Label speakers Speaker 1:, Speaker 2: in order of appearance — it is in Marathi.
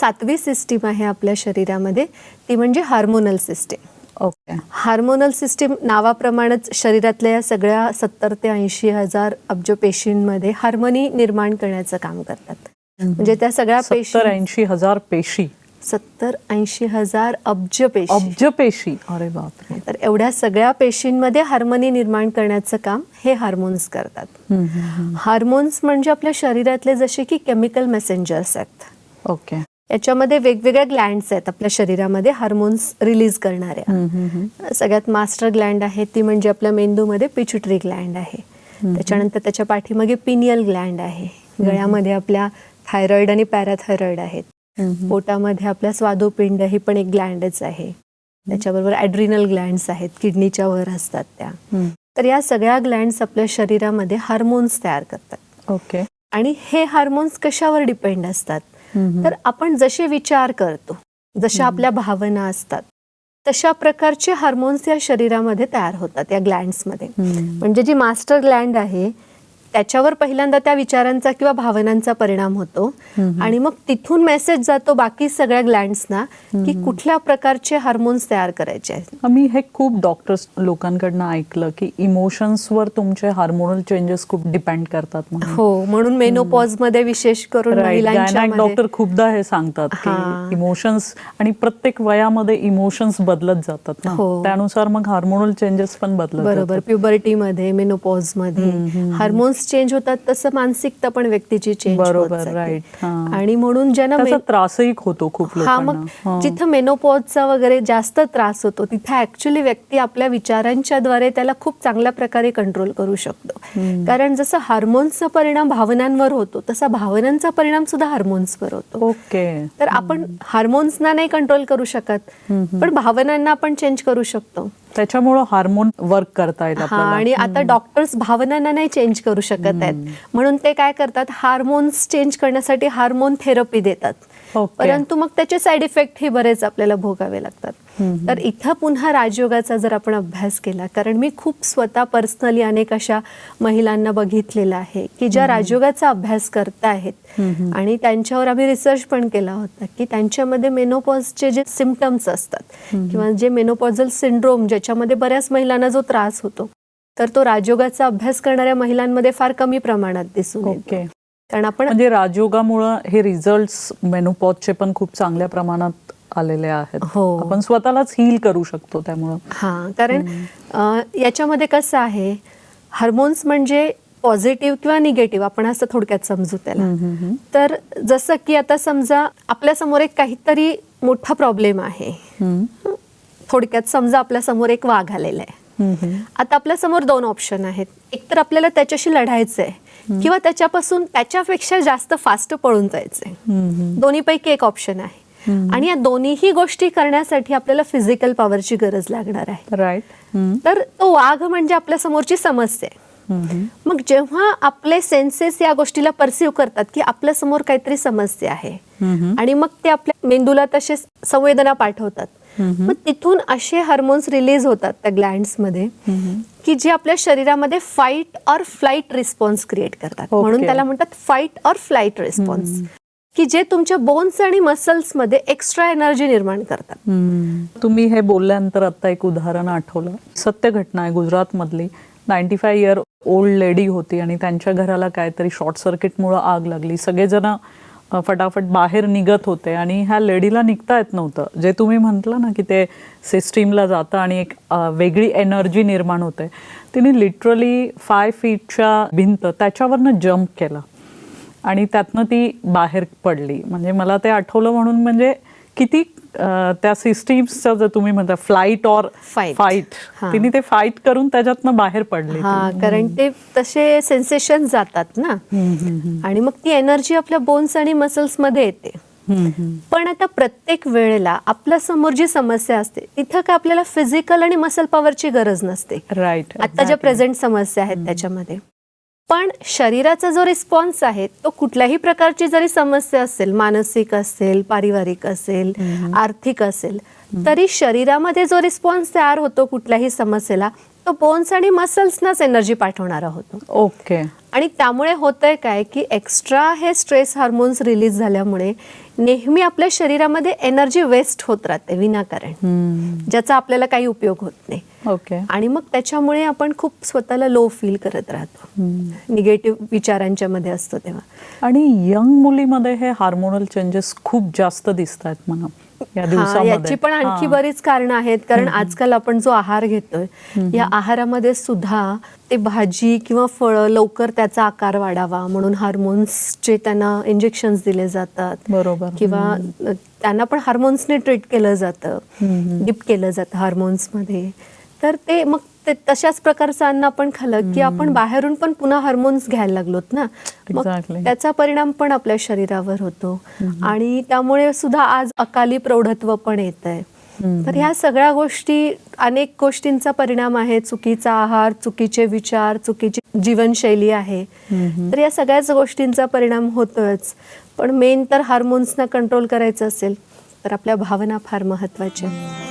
Speaker 1: सातवी सिस्टीम आहे आपल्या शरीरामध्ये. ती म्हणजे hormonal system
Speaker 2: okay.
Speaker 1: Hormonal system नावाप्रमाणेच शरीरातल्या या सगळ्या सत्तर ते ऐंशी हजार अब्ज पेशींमध्ये हार्मोनी निर्माण करण्याचं काम करतात. म्हणजे त्या सगळ्या पेशी
Speaker 2: ऐंशी हजार पेशी.
Speaker 1: सत्तर ऐंशी हजार अब्ज पेशी.
Speaker 2: अब्ज पेशी. अरे बापरे.
Speaker 1: तर एवढ्या सगळ्या पेशींमध्ये हार्मोनी निर्माण करण्याचं काम हे हार्मोन्स करतात. हार्मोन्स म्हणजे आपल्या शरीरातले जसे की केमिकल मेसेंजर्स आहेत.
Speaker 2: ओके.
Speaker 1: याच्यामध्ये वेगवेगळ्या ग्लँड्स आहेत आपल्या शरीरामध्ये हार्मोन्स रिलीज करणाऱ्या. सगळ्यात मास्टर ग्लँड आहे ती म्हणजे आपल्या मेंदूमध्ये पिच्युटरी ग्लँड आहे. त्याच्यानंतर त्याच्या पाठीमागे पिनियल ग्लँड आहे. गळ्यामध्ये आपल्या थायरॉइड आणि पॅराथायरॉइड आहेत. पोटामध्ये आपल्या स्वादुपिंड ही पण एक ग्लँडच आहे. त्याच्याबरोबर ॲड्रिनल ग्लँड्स आहेत किडनीच्या वर असतात त्या. तर या सगळ्या ग्लँड्स आपल्या शरीरामध्ये हार्मोन्स तयार करतात.
Speaker 2: ओके
Speaker 1: आणि हे हार्मोन्स कशावर डिपेंड असतात. तर आपण जसे विचार करतो जशा आपल्या भावना असतात तशा प्रकारचे हार्मोन्स या शरीरामध्ये तयार होतात या ग्लँड्समध्ये. म्हणजे जी मास्टर ग्लँड आहे त्याच्यावर पहिल्यांदा त्या विचारांचा किंवा भावनांचा परिणाम होतो. आणि मग तिथून मेसेज जातो बाकी सगळ्या ग्लँड्सना की कुठल्या प्रकारचे हार्मोन्स तयार करायचे आहेत
Speaker 2: मी हे खूप डॉक्टर्स लोकांकडनं ऐकलं की इमोशन्सवर तुमचे हार्मोनल चेंजेस खूप डिपेंड करतात म्हणून.
Speaker 1: हो म्हणून मेनोपॉजमध्ये विशेष करून मध्ये-
Speaker 2: डॉक्टर खूपदा हे सांगतात. की इमोशन्स आणि प्रत्येक वयामध्ये इमोशन्स बदलत जातात
Speaker 1: हो.
Speaker 2: त्यानुसार मग हार्मोनल चेंजेस पण बदलत
Speaker 1: बरोबर
Speaker 2: जातात.
Speaker 1: प्युबर्टीमध्ये मेनोपॉजमध्ये हार्मोन्स चेंज होतात तसं मानसिकता पण व्यक्तीची चेंज
Speaker 2: बरोबर. हा.
Speaker 1: आणि म्हणून ज्यांना
Speaker 2: त्रासही होतो खूप
Speaker 1: हा मग. जिथं मेनोपॉजचा वगैरे जास्त त्रास होतो तिथे ऍक्च्युली व्यक्ती आपल्या विचारांच्या द्वारे त्याला खूप चांगल्या प्रकारे कंट्रोल करू शकतो. कारण जसं हार्मोन्सचा परिणाम भावनांवर होतो तसा भावनांचा परिणाम सुद्धा हार्मोन्सवर होतो.
Speaker 2: ओके.
Speaker 1: तर आपण हार्मोन्सना नाही कंट्रोल करू शकत पण भावनांना आपण चेंज करू शकतो.
Speaker 2: त्याच्यामुळं हार्मोन वर्क करता आपल्याला.
Speaker 1: आणि आता डॉक्टर्स भावनांना नाही चेंज करू शकत आहेत. म्हणून ते काय करतात हार्मोन्स चेंज करण्यासाठी हार्मोन थेरपी देतात.
Speaker 2: ओके.
Speaker 1: परंतु मग त्याचे साईड इफेक्ट हे बरेच आपल्याला भोगावे लागतात. तर इथं पुन्हा राजयोगाचा जर आपण अभ्यास केला कारण मी खूप स्वतः पर्सनली अनेक अशा महिलांना बघितलेलं आहे की ज्या राजयोगाचा अभ्यास करतायत आणि त्यांच्यावर आम्ही रिसर्च पण केला होता की त्यांच्यामध्ये मेनोपॉजचे जे सिमटम्स असतात किंवा जे मेनोपॉझल सिंड्रोम ज्याच्यामध्ये बऱ्याच महिलांना जो त्रास होतो तर तो राजयोगाचा अभ्यास करणाऱ्या महिलांमध्ये फार कमी प्रमाणात दिसून येतो.
Speaker 2: ओके.
Speaker 1: कारण आपण
Speaker 2: म्हणजे राजयोगामुळं हे रिझल्ट मेनोपॉजचे पण खूप चांगल्या प्रमाणात आलेले आहेत.
Speaker 1: हो.
Speaker 2: आपण स्वतःलाच हील करू शकतो त्यामुळं.
Speaker 1: हा कारण याच्यामध्ये कसं आहे हार्मोन्स म्हणजे पॉझिटिव्ह किंवा निगेटिव्ह आपण असं थोडक्यात समजू त्याला. तर जसं की आता समजा आपल्यासमोर एक काहीतरी मोठा प्रॉब्लेम आहे. थोडक्यात समजा आपल्यासमोर एक वाघ आलेला आहे. आता आपल्यासमोर दोन ऑप्शन आहेत. एक तर आपल्याला त्याच्याशी लढायचं आहे किंवा त्याच्यापासून त्याच्यापेक्षा जास्त फास्ट पळून जायचंय. दोन्हीपैकी एक ऑप्शन आहे. आणि या दोन्हीही गोष्टी करण्यासाठी आपल्याला फिजिकल पॉवरची गरज लागणार आहे.
Speaker 2: राईट.
Speaker 1: तर तो वाघ म्हणजे आपल्या समोरची समस्या आहे. मग जेव्हा आपले सेन्सेस या गोष्टीला परसिव्ह करतात की आपल्यासमोर काहीतरी समस्या आहे. आणि मग ते आपल्या मेंदूला तसे संवेदना पाठवतात मग तिथून असे हार्मोन्स रिलीज होतात त्या ग्लँड्समध्ये की जे आपल्या शरीरामध्ये fight or flight response create करतात. म्हणून त्याला म्हणतात फाईट ऑर फ्लाईट रिस्पॉन्स की जे तुमच्या बोन्स आणि मसल्समध्ये एक्स्ट्रा एनर्जी निर्माण करतात.
Speaker 2: तुम्ही हे बोलल्यानंतर आता एक उदाहरण आठवलं. सत्य घटना आहे गुजरातमधली. Ninety five year old lady होती आणि त्यांच्या घराला काहीतरी शॉर्ट सर्किटमुळं आग लागली. सगळेजण फटाफट बाहेर निघत होते आणि ह्या लेडीला निघता येत नव्हतं. जे तुम्ही म्हटलं ना की ते सिस्टीमला जातं आणि एक वेगळी एनर्जी निर्माण होते. तिने लिटरली फाय फीटच्या भिंत त्याच्यावरनं जम्प केला. आणि त्यातनं ती बाहेर पडली. म्हणजे मला ते आठवलं म्हणून म्हणजे किती त्या सिस्टीम्सचं जर तुम्ही म्हणता फ्लाईट ऑर. फाईट. तिने ते फाईट करून त्याच्यातनं बाहेर पडली
Speaker 1: हा कारण ते तसे सेन्सेशन जातात ना. आणि मग ती एनर्जी आपल्या बोन्स आणि मसल्समध्ये येते. पण आता प्रत्येक वेळेला आपल्यासमोर जी समस्या असते तिथं का आपल्याला फिजिकल आणि मसल पॉवरची गरज नसते.
Speaker 2: राईट
Speaker 1: आता ज्या प्रेझेंट समस्या आहेत त्याच्यामध्ये. पण शरीराचा जो रिस्पॉन्स आहे तो कुठल्याही प्रकारची जरी समस्या असेल मानसिक असेल पारिवारिक असेल आर्थिक असेल तरी शरीरामध्ये जो रिस्पॉन्स तयार होतो कुठल्याही समस्येला तो बोन्स आणि मसल्सनाच एनर्जी पाठवणारा होतो
Speaker 2: ओके.
Speaker 1: आणि त्यामुळे होतंय काय की एक्स्ट्रा हे स्ट्रेस हार्मोन्स रिलीज झाल्यामुळे नेहमी आपल्या शरीरामध्ये एनर्जी वेस्ट होत राहते विनाकारण. ज्याचा आपल्याला काही उपयोग होत नाही.
Speaker 2: ओके.
Speaker 1: आणि मग त्याच्यामुळे आपण खूप स्वतःला लो फील करत राहतो. निगेटिव्ह विचारांच्या मध्ये असतो तेव्हा.
Speaker 2: आणि यंग मुलीमध्ये हे हार्मोनल चेंजेस खूप जास्त दिसत आहेत म्हणा
Speaker 1: हा, याची पण आणखी. बरीच कारणं आहेत. कारण आजकाल आपण जो आहार घेतोय या आहारामध्ये सुद्धा ते भाजी किंवा फळं लवकर त्याचा आकार वाढावा म्हणून हार्मोन्सचे त्यांना इंजेक्शन्स दिले जातात.
Speaker 2: बरोबर.
Speaker 1: किंवा त्यांना पण हार्मोन्सने ट्रीट केलं जातं. डिप केलं जातं हार्मोन्समध्ये. तर ते मग ते तशाच प्रकारचं अन्न आपण खाल्लं की आपण बाहेरून पण पुन्हा हार्मोन्स घ्यायला लागलोत ना? मग
Speaker 2: Exactly.
Speaker 1: त्याचा परिणाम पण आपल्या शरीरावर होतो. आणि त्यामुळे सुद्धा आज अकाली प्रौढत्व पण येत आहे तर ह्या सगळ्या गोष्टी अनेक गोष्टींचा परिणाम आहे. चुकीचा आहार चुकीचे विचार चुकीची जीवनशैली आहे. तर या सगळ्याच गोष्टींचा परिणाम होतोच. पण मेन तर हार्मोन्सना कंट्रोल करायचं असेल तर आपल्या भावना फार महत्त्वाच्या आहेत.